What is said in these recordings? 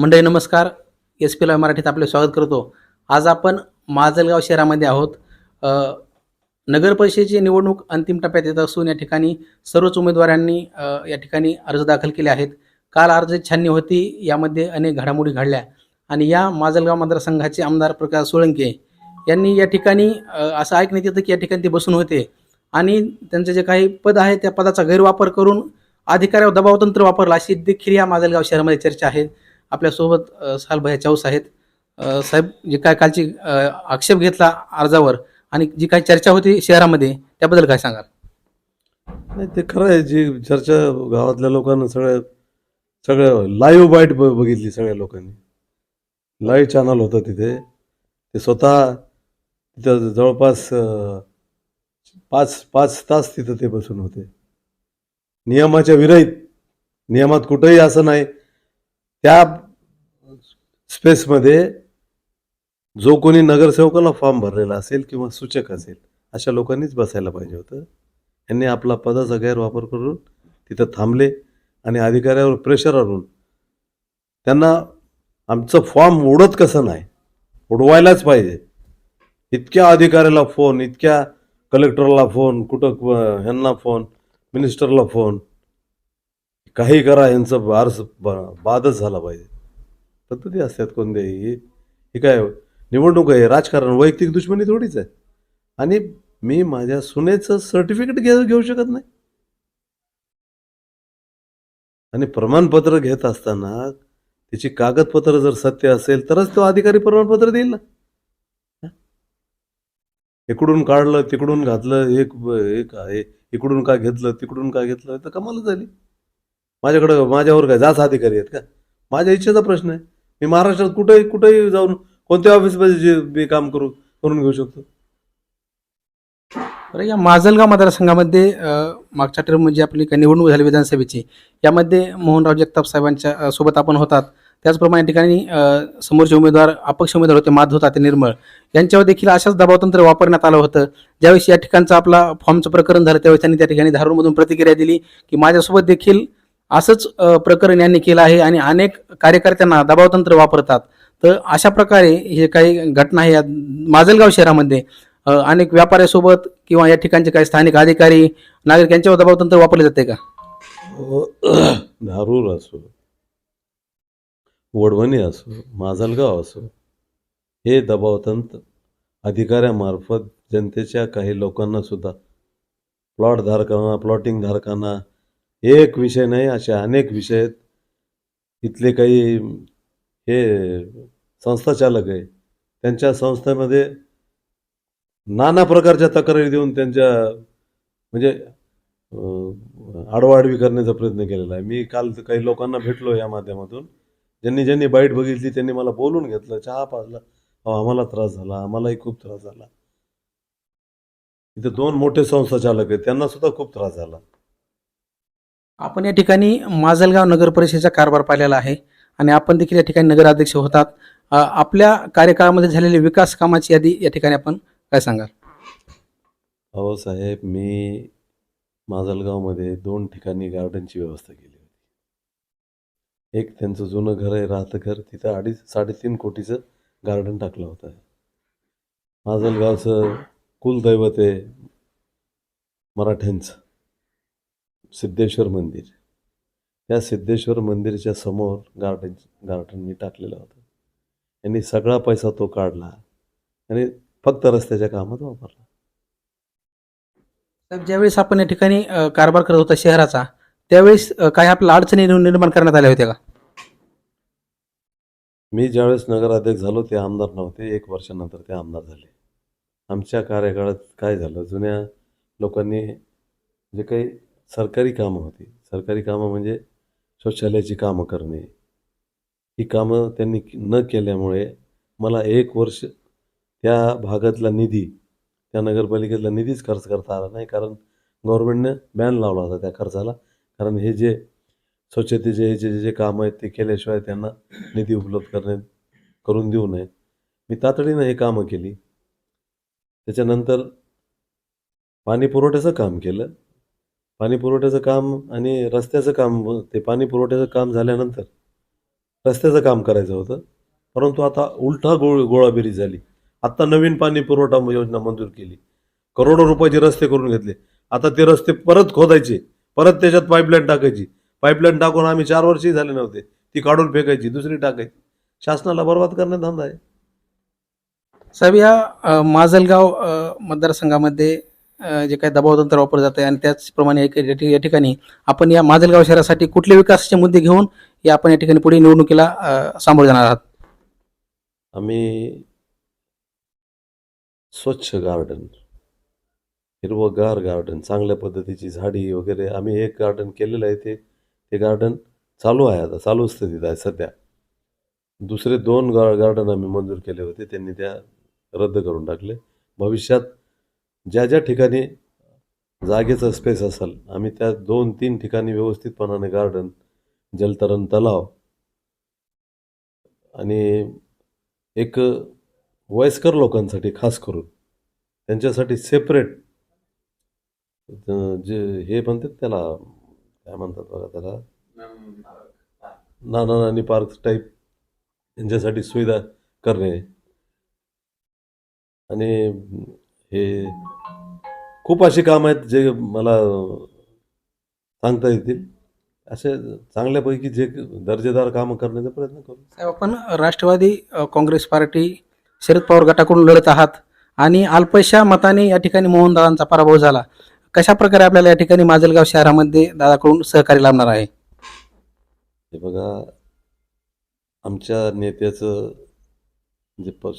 मंडळी नमस्कार. S P लाय मराठीत आपले स्वागत करतो. आज आपण माजलगाव शहरामध्ये आहोत. नगरपरिषदेची नगर परिषदेची निवडणूक अंतिम टप्प्यात येत असून या ठिकाणी सर्वच उमेदवारांनी या ठिकाणी अर्ज दाखल केले आहेत. काल अर्ज छाननी होती. यामध्ये अनेक घडामोडी घडल्या. आणि या माजलगाव मतदारसंघाचे आमदार प्रकाश सोळंके यांनी या ठिकाणी असं ऐकण्यात येतं की या ठिकाणी ते बसून होते. आणि त्यांचे जे काही पद आहे त्या पदाचा गैरवापर करून अधिकाऱ्यावर दबावतंत्र वापरला अशी देखील या माजलगाव शहरामध्ये चर्चा आहे. आपल्यासोबत सालभाई सालभया चौस आहेत. साहेब जे काय कालची आक्षेप घेतला अर्जावर आणि जी काही चर्चा होती शहरामध्ये त्याबद्दल काय सांगाल? नाही ते खरं आहे जी चर्चा गावातल्या लोकांना सगळ्या सगळं लाईव्ह बाईट ब बघितली सगळ्या लोकांनी. लाईव्ह चॅनल होतं तिथे. ते स्वतः तिथं जवळपास पाच पाच तास तिथं ते बसून होते. नियमाच्या विरहित नियमात कुठंही असं नाही त्या स्पेसमध्ये जो कोणी नगरसेवकाला फॉर्म भरलेला असेल किंवा सूचक असेल अशा लोकांनीच बसायला पाहिजे होतं. यांनी आपला पदाचा गैरवापर करून तिथं थांबले आणि अधिकाऱ्यावर प्रेशर आणून त्यांना आमचं फॉर्म उडत कसं नाही उडवायलाच पाहिजे. इतक्या अधिकाऱ्याला फोन इतक्या कलेक्टरला फोन कुठं ह्यांना फोन मिनिस्टरला फोन काही करा यांचं बारस बादच झाला पाहिजे. पद्धती असतात कोणत्याही. ही काय निवडणूक आहे. राजकारण वैयक्तिक दुश्मनी थोडीच आहे. आणि मी माझ्या सुनेचं सर्टिफिकेट घे घेऊ शकत नाही. आणि प्रमाणपत्र घेत असताना त्याची कागदपत्र जर सत्य असेल तरच तो अधिकारी प्रमाणपत्र देईल ना. इकडून काढलं तिकडून घातलं एक एक इकडून का घेतलं तिकडून का घेतलं तर कमाल झाली. माझ्याकडं माझ्यावर काय जास्त अधिकारी आहेत का? माझ्या इच्छेचा प्रश्न आहे. मी महाराष्ट्रात कुठेही कुठेही जाऊन कोणत्या ऑफिसमध्ये जे मी काम करू करून घेऊ शकतो. बरं या माजलगाव मतदारसंघामध्ये मागच्या टर्म म्हणजे आपली काही निवडणूक झाली विधानसभेची. यामध्ये मोहनराव जगताप साहेबांच्या सोबत आपण होतात. त्याचप्रमाणे या ठिकाणी समोरचे उमेदवार अपक्ष उमेदवार होते माधव ताते निर्मळ. यांच्यावर देखील अशाच दबावतंत्र वापरण्यात आलं होतं. ज्यावेळेस या ठिकाणचं आपला फॉर्मचं प्रकरण झालं त्यावेळेस त्यांनी त्या ठिकाणी धारूरमधून प्रतिक्रिया दिली की माझ्यासोबत देखील असंच प्रकरण यांनी केलं आहे आणि अनेक कार्यकर्त्यांना दबावतंत्र वापरतात. तर अशा प्रकारे हे काही घटना आहे माजलगाव शहरामध्ये. अनेक व्यापाऱ्यासोबत किंवा या ठिकाणचे काही स्थानिक अधिकारी नागरिक यांच्यावर दबावतंत्र वापरले जाते का? धारूर असो वडवणी असो माजलगाव असो हे दबावतंत्र अधिकाऱ्यामार्फत जनतेच्या काही लोकांना सुद्धा प्लॉट धारकांना प्लॉटिंग धारकांना एक विषय नाही असे अनेक विषय आहेत. इथले काही हे संस्था चालक आहे. त्यांच्या संस्थेमध्ये नाना प्रकारच्या तक्रारी देऊन त्यांच्या म्हणजे आडवाआडवी करण्याचा प्रयत्न केलेला आहे. मी काल काही लोकांना भेटलो या माध्यमातून. ज्यांनी ज्यांनी बाईट बघितली त्यांनी मला बोलून घेतलं चहा पाजला. अहो आम्हाला त्रास झाला आम्हालाही खूप त्रास झाला. इथे दोन मोठे संस्था चालक आहेत त्यांना सुद्धा खूप त्रास झाला. आपण या ठिकाणी माजलगाव नगर परिषदेचा कारभार पाहिलेला आहे आणि आपण देखील या ठिकाणी नगराध्यक्ष होतात. आपल्या कार्यकाळामध्ये झालेल्या विकास कामाची यादी या ठिकाणी आपण काय सांगाल? अहो साहेब मी माजलगावमध्ये दोन ठिकाणी गार्डनची व्यवस्था केली होती. एक त्यांचं जुनं घर आहे राहतं घर. तिथं अडीच साडेतीन कोटीचं गार्डन टाकलं होतं. माजलगावचं कुलदैवत आहे मराठ्यांचं. सिद्धेश्वर मंदिर. त्या सिद्धेश्वर मंदिरच्या समोर गार्डन गार्डन मी टाकलेलं होतं. यांनी सगळा पैसा तो काढला आणि फक्त रस्त्याच्या कामात वापरला. ज्यावेळेस आपण या ठिकाणी अ, कारभार करत होता शहराचा त्यावेळेस अ, काही आपल्या अडचणी निर्माण निर्माण करण्यात आल्या होत्या का? मी ज्यावेळेस नगराध्यक्ष झालो ते आमदार नव्हते. एक वर्षानंतर ते आमदार झाले. आमच्या कार्यकाळात काय झालं? जुन्या लोकांनी जे काही सरकारी कामं होती. सरकारी कामं म्हणजे शौचालयाची कामं करणे. ही कामं त्यांनी न केल्यामुळे मला एक वर्ष त्या भागातला निधी त्या नगरपालिकेतला निधीच खर्च करता आला नाही. कारण गव्हर्मेंटनं बॅन लावला होता त्या खर्चाला. कारण हे जे स्वच्छतेचे हे जे जे कामं आहेत ते केल्याशिवाय त्यांना निधी उपलब्ध करणे करून देऊ नये. मी तातडीनं हे कामं केली. त्याच्यानंतर पाणी पुरवठ्याचं काम केलं. पाणी पुरवठ्याचं काम आणि रस्त्याचं काम ते पाणी पुरवठ्याचं काम झाल्यानंतर रस्त्याचं काम करायचं होतं. परंतु आता उलटा गोळ गोळाबेरी झाली. आत्ता नवीन पाणी पुरवठा योजना मंजूर केली. करोडो रुपयाचे रस्ते करून घेतले. आता ते रस्ते परत खोदायचे. परत त्याच्यात पाईपलाईन टाकायची. पाईपलाईन टाकून आम्ही चार वर्षही झाले नव्हते. ती काढून फेकायची दुसरी टाकायची. शासनाला बर्बाद करण्यात धंदा आहे. साहेब या माजलगाव मतदारसंघामध्ये जे काही दबाव तंत्र वापरलं जातं आणि त्याचप्रमाणे या या ठिकाणी आपण या माजलगाव शहरासाठी कुठले विकासाचे मुद्दे घेऊन या आपण या ठिकाणी पुढे निवडणुकीला सामोरे जाणार आहात? आम्ही स्वच्छ गार्डन हिरवगार गार्डन चांगल्या पद्धतीची झाडी वगैरे आम्ही एक गार्डन केलेलं आहे ते. ते गार्डन चालू आहे आता चालू स्थितीत आहे सध्या. दुसरे दोन गा गार्डन आम्ही मंजूर केले होते त्यांनी त्या रद्द करून टाकले. भविष्यात ज्या ज्या ठिकाणी जागेचा स्पेस असेल आम्ही त्या दोन तीन ठिकाणी व्यवस्थितपणाने गार्डन जलतरण तलाव आणि एक वयस्कर लोकांसाठी खास करून त्यांच्यासाठी सेपरेट जे हे म्हणतात त्याला काय म्हणतात बघा त्याला? नाना नानी पार्क टाईप त्यांच्यासाठी सुविधा करणे. आणि हे खूप अशी कामं आहेत जे मला सांगता येतील. असे चांगल्यापैकी जे दर्जेदार कामं करण्याचा प्रयत्न करू. साहेब आपण राष्ट्रवादी अ, काँग्रेस पार्टी शरद पवार गटाकडून लढत आहात आणि अल्पशा मताने या ठिकाणी मोहनदादांचा पराभव झाला. कशा प्रकारे आपल्याला या ठिकाणी माजलगाव शहरामध्ये दादाकडून सहकार्य लाभणार आहे? हे बघा आमच्या नेत्याचं जे प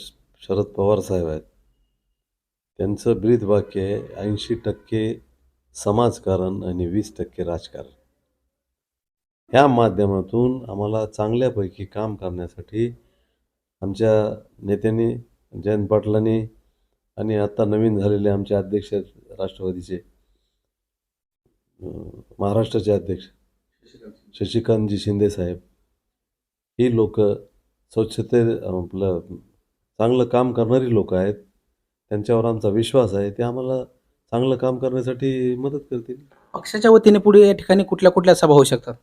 शरद पवार साहेब आहेत त्यांचं ब्रीद वाक्य आहे ऐंशी टक्के समाजकारण आणि वीस टक्के राजकारण. ह्या माध्यमातून आम्हाला चांगल्यापैकी काम करण्यासाठी आमच्या नेत्यांनी जयंत पाटलांनी आणि आता नवीन झालेले आमचे अध्यक्ष राष्ट्रवादीचे महाराष्ट्राचे अध्यक्ष शशिकांतजी शिंदे साहेब ही लोक स्वच्छते आपलं चांगलं काम करणारी लोक आहेत. त्यांच्यावर आमचा विश्वास आहे ते आम्हाला चांगलं काम करण्यासाठी मदत करतील. पक्षाच्या वतीने पुढे या ठिकाणी कुठल्या कुठल्या सभा होऊ शकतात?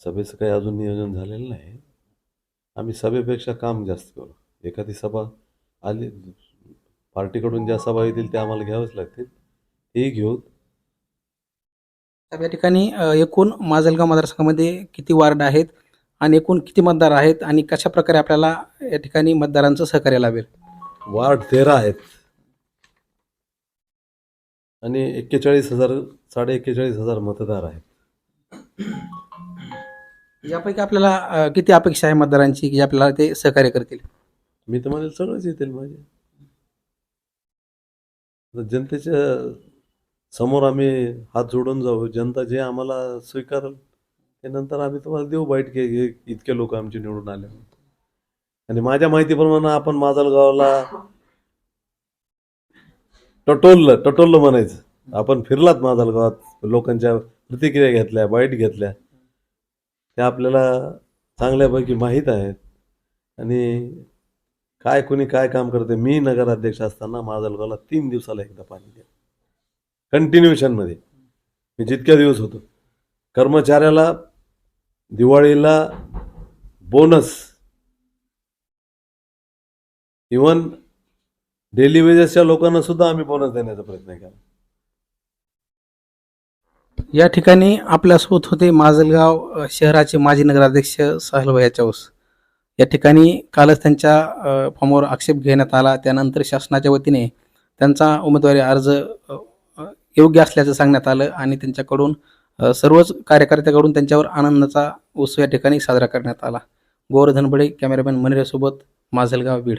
सभेचं काही अजून नियोजन झालेलं नाही. आम्ही सभेपेक्षा काम जास्त करू. एखादी सभा आली पार्टीकडून ज्या सभा येतील त्या आम्हाला घ्याव्याच लागतील. तेही घेऊ. या ठिकाणी एकूण माजलगाव मतदारसंघामध्ये किती वार्ड आहेत आणि एकूण किती मतदार आहेत आणि कशा प्रकारे आपल्याला या ठिकाणी मतदारांचं सहकार्य लाभेल? वार्ड तेरा आहेत. आणि एक्केचाळीस हजार साडे एक्केचाळीस हजार मतदार आहेत. यापैकी आपल्याला अ, किती अपेक्षा आहे मतदारांची की आपल्याला ते सहकार्य करतील? मी तर म्हणेल सगळंच येतील माझे. आता जनतेच्या समोर आम्ही हात जोडून जाऊ. जनता जे आम्हाला स्वीकारेल ते नंतर आम्ही तुम्हाला देऊ बाईट के हे इतके लोक आमचे निवडून आले आणि माझ्या माहितीप्रमाणे आपण माजलगावला टटोललं टटोललं म्हणायचं. आपण फिरलात माजलगावात लोकांच्या प्रतिक्रिया घेतल्या वाईट घेतल्या. त्या आपल्याला चांगल्यापैकी माहीत आहेत. आणि काय कोणी काय काम करते मी नगराध्यक्ष असताना माजलगावला तीन दिवसाला एकदा पाणी द्या. कंटिन्युएशनमध्ये मी जितक्या दिवस होतो. कर्मचाऱ्याला दिवाळीला बोनस इवन डेली वेजेसच्या लोकांना सुद्धा आम्ही बोनस देण्याचा प्रयत्न केला. या ठिकाणी आपल्यासोबत होते माजलगाव शहराचे माजी नगराध्यक्ष साहलभाई चौस या ठिकाणी कालच त्यांच्या फॉर्मवर आक्षेप घेण्यात आला. त्यानंतर शासनाच्या वतीने त्यांचा उमेदवारी अर्ज योग्य असल्याचं सांगण्यात आलं आणि त्यांच्याकडून सर्वच कार्यकर्त्याकडून त्यांच्यावर आनंदाचा उत्सव या ठिकाणी साजरा करण्यात आला. गोवर्धन बडे कॅमेरामॅन मनिरेसोबत माजलगाव बीड.